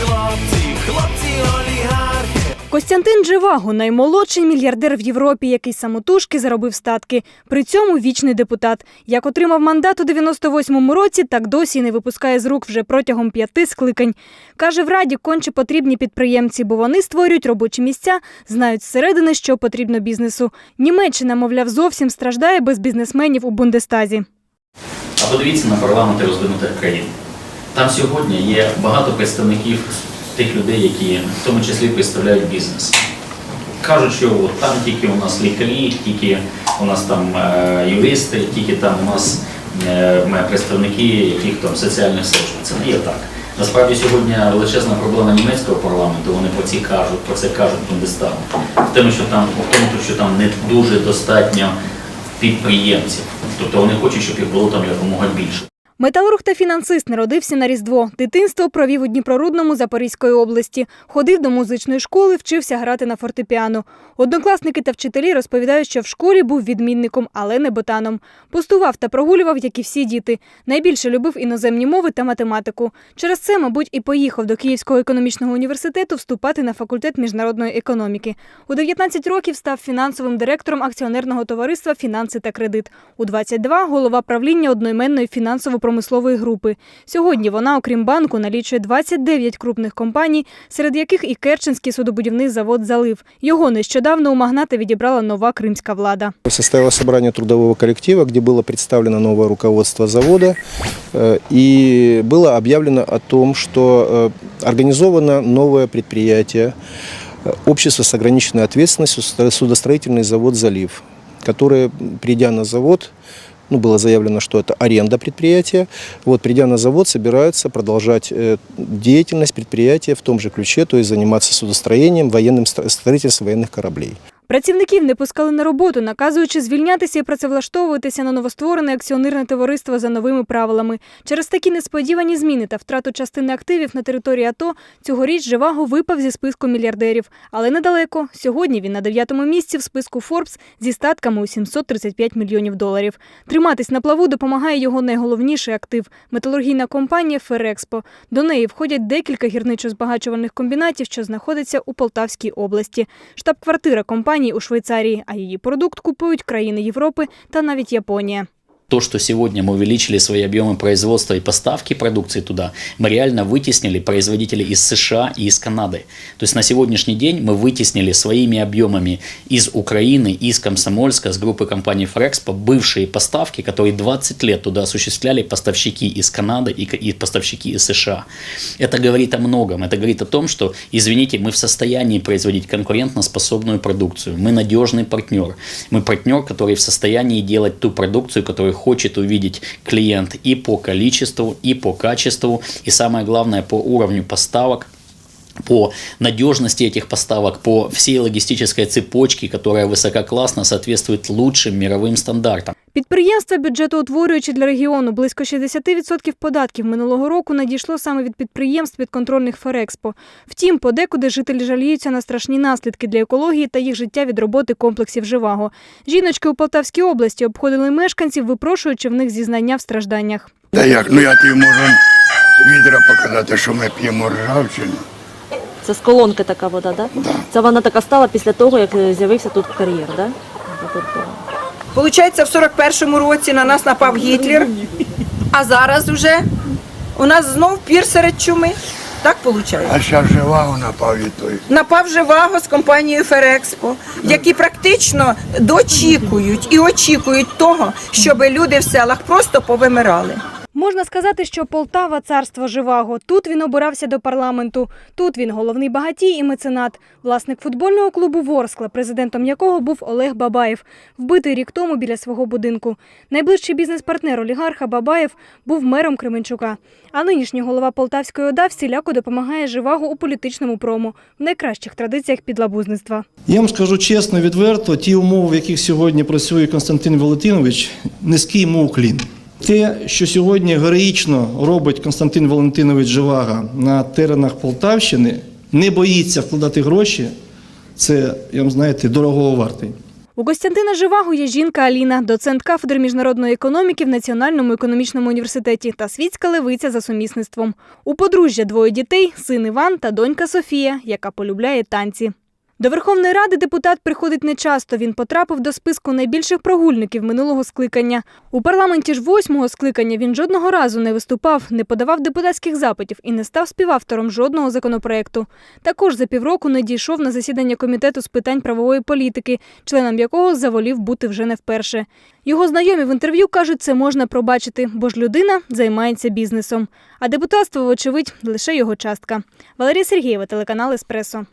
хлопці, хлопці олігархи. Костянтин Дживаго – наймолодший мільярдер в Європі, який самотужки заробив статки. При цьому вічний депутат. Як отримав мандат у 98-му році, так досі й не випускає з рук вже протягом п'яти скликань. Каже, в Раді конче потрібні підприємці, бо вони створюють робочі місця, знають зсередини, що потрібно бізнесу. Німеччина, мовляв, зовсім страждає без бізнесменів у Бундестазі. А подивіться на парламенти розвинутих країн. Там сьогодні є багато представників тих людей, які в тому числі представляють бізнес. Кажуть, що от там тільки у нас лікарі, тільки у нас там е, юристи, тільки там у нас е, представники яких там соціальних служб. Це не є так. Насправді сьогодні величезна проблема німецького парламенту, вони про ці кажуть, про це кажуть Бундестагу. В що там, в тому, що там не дуже достатньо підприємців. Тобто вони хочуть, щоб їх було там якомога більше. Металург та фінансист народився на Різдво. Дитинство провів у Дніпрорудному Запорізької області. Ходив до музичної школи, вчився грати на фортепіано. Однокласники та вчителі розповідають, що в школі був відмінником, але не ботаном. Пустував та прогулював, як і всі діти. Найбільше любив іноземні мови та математику. Через це, мабуть, і поїхав до Київського економічного університету вступати на факультет міжнародної економіки. У 19 років став фінансовим директором акціонерного товариства Фінанси та кредит. У 22 – голова правління одноіменної фінансово-промислової групи. Сьогодні вона, окрім банку, налічує 29 крупних компаній, серед яких і Керченський судобудівний завод «Залив». Його нещодавно у магната відібрала нова кримська влада. Состоялось собрание трудового коллектива, где было представлено новое руководство завода, э, и было объявлено о том, что э, организовано новое предприятие, э, общество с ограниченной ответственностью, ст- судостроительный завод «Залив», которое, придя на завод, ну, было заявлено, что это аренда предприятия. Вот, придя на завод, собираются продолжать э, деятельность предприятия в том же ключе, то есть заниматься судостроением, военным стро- строительством военных кораблей. Працівників не пускали на роботу, наказуючи звільнятися і працевлаштовуватися на новостворене акціонерне товариство за новими правилами. Через такі несподівані зміни та втрату частини активів на території АТО цьогоріч Живаго випав зі списку мільярдерів. Але недалеко. Сьогодні він на дев'ятому місці в списку Forbes зі статками у 735 мільйонів доларів. Триматись на плаву допомагає його найголовніший актив – металургійна компанія «Ферекспо». До неї входять декілька гірничо-збагачувальних комбінатів, що знаходяться у Полтавській області. Штаб-квартира компанії у Швейцарії, а її продукт купують країни Європи та навіть Японія. То, что сегодня мы увеличили свои объемы производства и поставки продукции туда, мы реально вытеснили производителей из США и из Канады. То есть на сегодняшний день мы вытеснили своими объемами из Украины, из Комсомольска, с группы компаний Фрекспо бывшие поставки, которые 20 лет туда осуществляли поставщики из Канады и, и поставщики из США. Это говорит о многом. Это говорит о том, что, извините, мы в состоянии производить конкурентоспособную продукцию. Мы надежный партнер. Мы партнер, который в состоянии делать ту продукцию, которую хочет увидеть клиент и по количеству, и по качеству, и самое главное по уровню поставок по надежности этих поставок, по всей логистической цепочке, которая высококлассно соответствует лучшим мировым стандартам. Підприємства бюджетоутворюючі для регіону близько 60% податків минулого року надійшло саме від підприємств підконтрольних Ферекспо. Втім, подекуди жителі жаліються на страшні наслідки для екології та їх життя від роботи комплексів Живаго. Жіночки у Полтавській області обходили мешканців, випрошуючи в них зізнання в стражданнях. Та як? Ну я тобі можу відра показати, що ми п'ємо ржавчину. Це з колонки така вода, да? Це вона така стала після того, як з'явився тут кар'єр, да? Получається, в 41-му році на нас напав Гітлер, а зараз вже у нас знов пір серед чуми. Так виходить? А ще жива вона напав від той. Напав Живаго з компанією Ферекспо, які практично дочікують і очікують того, щоб люди в селах просто повимирали. Можна сказати, що Полтава царство Живаго. Тут він обирався до парламенту. Тут він головний багатій і меценат, власник футбольного клубу Ворскла, президентом якого був Олег Бабаєв, вбитий рік тому біля свого будинку. Найближчий бізнес-партнер олігарха Бабаєв був мером Кременчука. А нинішній голова Полтавської ОДА всіляко допомагає Живаго у політичному прому в найкращих традиціях підлабузництва. Я вам скажу чесно, відверто, ті умови, в яких сьогодні працює Константин Валентинович, низький йому уклін. Те, що сьогодні героїчно робить Константин Валентинович Живага на теренах Полтавщини, не боїться вкладати гроші, це, я вам знаєте, дорогого вартий. У Костянтина Живаго є жінка Аліна, доцент кафедри міжнародної економіки в Національному економічному університеті та світська левиця за сумісництвом. У подружжя двоє дітей син Іван та донька Софія, яка полюбляє танці. До Верховної Ради депутат приходить нечасто. Він потрапив до списку найбільших прогульників минулого скликання. У парламенті ж восьмого скликання він жодного разу не виступав, не подавав депутатських запитів і не став співавтором жодного законопроекту. Також за півроку не дійшов на засідання комітету з питань правової політики, членом якого заволів бути вже не вперше. Його знайомі в інтерв'ю кажуть, це можна пробачити, бо ж людина займається бізнесом. А депутатство, вочевидь, лише його частка. Валерія Сергієва, телеканал Еспресо.